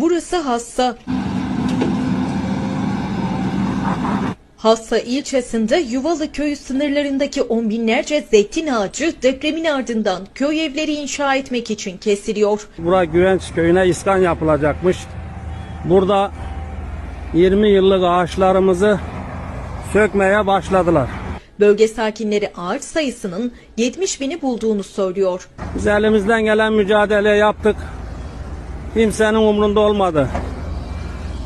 Burası Hassa. Hassa ilçesinde Yuvalı köyü sınırlarındaki on binlerce zeytin ağacı depremin ardından köy evleri inşa etmek için kesiliyor. Bura Güvenç köyüne iskan yapılacakmış. Burada 20 yıllık ağaçlarımızı sökmeye başladılar. Bölge sakinleri ağaç sayısının 70 bini bulduğunu söylüyor. Biz elimizden gelen mücadele yaptık. Kimsenin umrunda olmadı.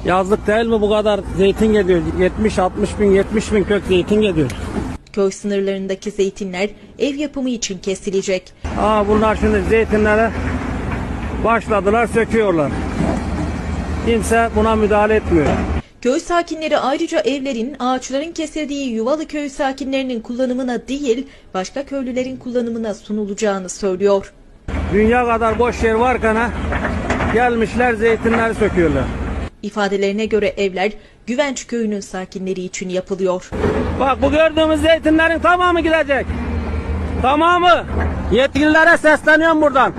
Yazlık değil mi bu kadar zeytin geliyor? 70-60 bin, 70 bin kök zeytin geliyor. Köy sınırlarındaki zeytinler ev yapımı için kesilecek. Aa bunlar şimdi zeytinlere başladılar söküyorlar. Kimse buna müdahale etmiyor. Köy sakinleri ayrıca evlerin, ağaçların kesildiği Yuvalı köy sakinlerinin kullanımına değil, başka köylülerin kullanımına sunulacağını söylüyor. Dünya kadar boş yer varken ha, gelmişler zeytinleri söküyorlar. İfadelerine göre evler Güvenç köyünün sakinleri için yapılıyor. Bak bu gördüğümüz zeytinlerin tamamı gidecek. Tamamı. Yetkililere sesleniyorum buradan.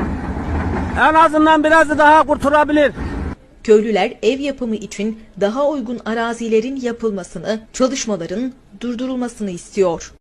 En azından birazı daha kurtulabilir. Köylüler ev yapımı için daha uygun arazilerin yapılmasını, çalışmaların durdurulmasını istiyor.